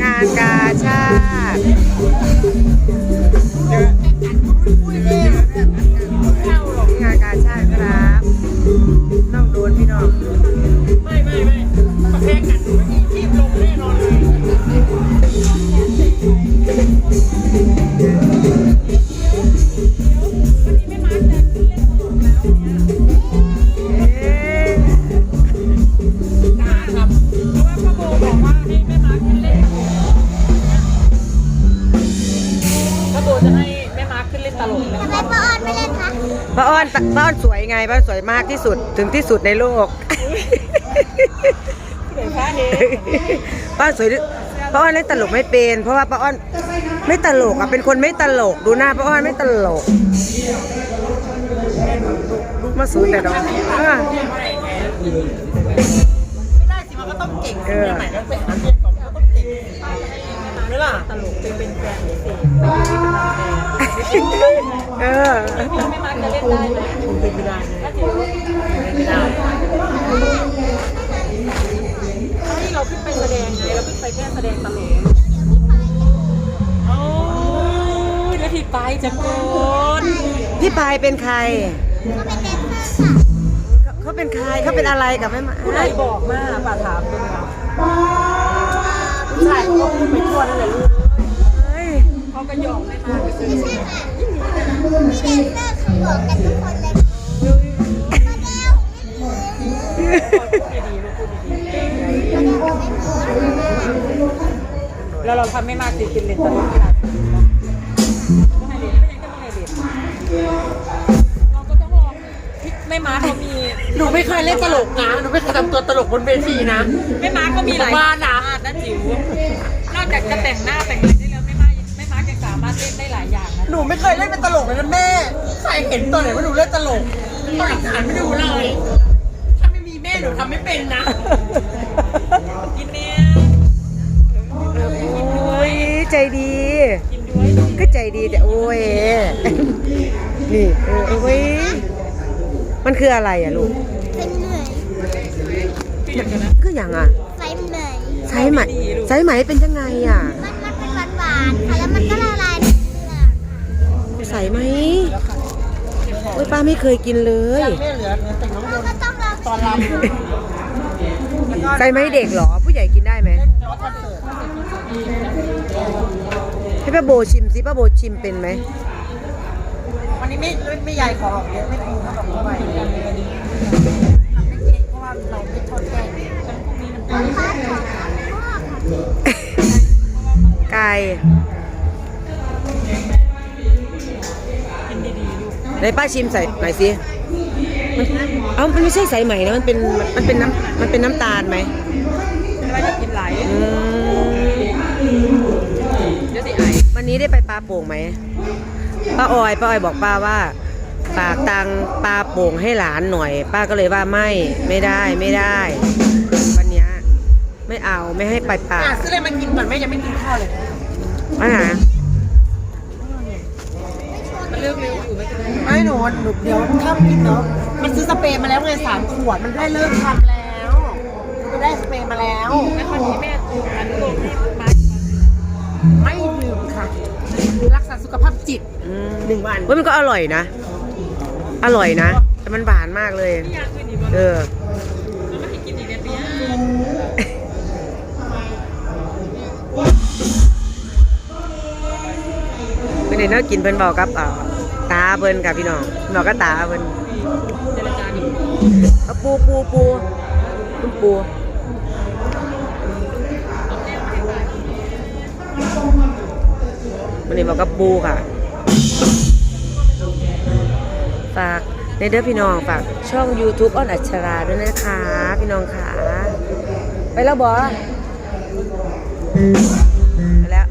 งานกาชาติงานกาชาติครับน้องโดนพี่น้อง ไม่ไม่ไม่ประเภทกันไม่มีทีมลงแน่ ขึ้นเล่นตลกนะทำไมป้าออนไม่เล่นคะป้าอ้อนป้าอ้อนสวยไงป้าอ้อนสวยมากที่สุดถึงที่สุดในโลกเดี๋ยวค่าเองป้าอ้อนสวยที่ป้าอ้อนเล่นตลกไม่เป็น เพราะว่าป้าอ้อนไม่ตลกอะเป็นคนไม่ตลกดูหน้าป้าอ้อนไม่ตลกลูกมาสูนแต่ดอกอะไม่ได้สิมันก็ต้องเก่งเออใหม่แล้วไปหาเรียนก่อนมันก็ต้องเก่งไม่ล่ะตลกไปเป็นแฟนพิเศษ เออแม่มาร์คจะเล่นได้ไหมไม่ได้ไม่ได้ที่เราขึ้นไปแสดงไงเราขึ้นไปแค่แสดงตลกโอ้ยเดี๋ยวพี่ไปจะโกนพี่ปายเป็นใครเขาเป็นแดนเซอร์ค่ะเขาเป็นใครเขาเป็นอะไรกับแม่มาผู้ใดบอกมาป่าถามเป็นไงผู้ชายเขาก็พูดไปทั่วนั่นแหละลูก เขาก็ยอมไม่มาไปซื้อไม่ใช่ค่ะพี่แดนเซอร์เขาบอกกันทุกคนเลยมาแล้วไม่ถึงพูดดีๆลูกพูดดีๆแล้วเราทำไม่มากสิกินเลนตลอดเวลาไม่ให้เรียนไม่ยังก็ไม่ให้เรียนเราก็ต้องลองไม่มาเขามีหนูไม่เคยเล่นตลกนะหนูไม่เคยทำตัวตลกบนเวทีนะไม่มาก็มีหลายบ้านนะนะจิ๋วนอกจากจะแต่งหน้าแต่งอะไร หลายอย่างนะหนูไม่เคยเล่นเป็นตลกเลยนะแม่ ใครเห็นตัวไหนว่าหนูเล่นตลกต้องหลักฐานไม่ดูเลย ถ้าไม่มีแม่หนูทำไม่เป็นนะ กินเนี่ยโอ้ยใจดีกินด้วยก็ใจดีแต่โอ้ย นี่เออโอ้ย มันคืออะไรอะลูกเป็นเหนื่อยพี่อยากจะนะคืออย่างอะไฟเหนื่อย ใช้ไหมใช้ไหมเป็นยังไงอะ มันมันเป็นหวานหวานๆค่ะแล้วมันก็ ใส่ไหมโอ้ยป้าไม่เคยกินเลยแม่เหลือเหลือแต่น้องโดนก็ต้องลองตอนรใส่ไหมเด็กเหรอ ผู้ใหญ่กินได้ไหมำแต่ว่าคอนเสิร์ตให้ป้าโบชิมสิป้าโบชิมเป็นไหมวันนี้ไม่ไม่ใหญ่ขอเยอะไม่ถูกเท่ากับเมื่อวานทำไม่เก่งเพราะว่าเราไม่ทอดแกงพาดของพ่อค่ะไก่ ไหนป้าชิมใส่หน่อยสิมันเอ้ามันไม่ใช่ใส่ไหมนะ มันเป็น มันเป็นน้ำมันเป็นน้ำตาลไหมไม่ว่าจะกินไหลอืมเดี๋ยวสิไอวันนี้ได้ไปปลาโป่งไหม ป้าออย ป้าออยบอกป้าว่าฝากตังปลาโป่งให้หลานหน่อย ป้าก็เลยว่าไม่ไม่ได้ไม่ได้ วันเนี้ยไม่เอาไม่ให้ไปป่าอะซื้ออะไรมากินก่อนแม่ยังไม่กินข้าวเลย อาหารมันเลือกเร็วอยู่ ไม่หนูหนูเดี๋ยวถ้ากินเนาะมันซื้อสเปรย์มาแล้วไงสามขวดมันได้เลิกทำแล้วมันได้สเปรย์มาแล้วแล้วคนนี้แม่อันนี้ลงให้มาไม่ดื่มค่ะรักษาสุขภาพจิตหนึ่งวันเว้ยมันก็อร่อยนะ อร่อยนะ แต่มันหวานมากเลย ยากขึ้นอีกเออ แล้วไม่ให้กินอีกเนี่ยเปียเป็นเนาะกินเพิ่นบอกกับอ่า เพิ่นกับพี่น้องบอกก็ตาเพิ่นปูปูปูคุณปูวันนี้บอกกับปูค่ะ ฝากในเด้อพี่น้องฝากช่อง YouTube อ้อนอัชราด้วยนะคะ พี่น้องค่ะ ไปแล้วบอไปแล้ว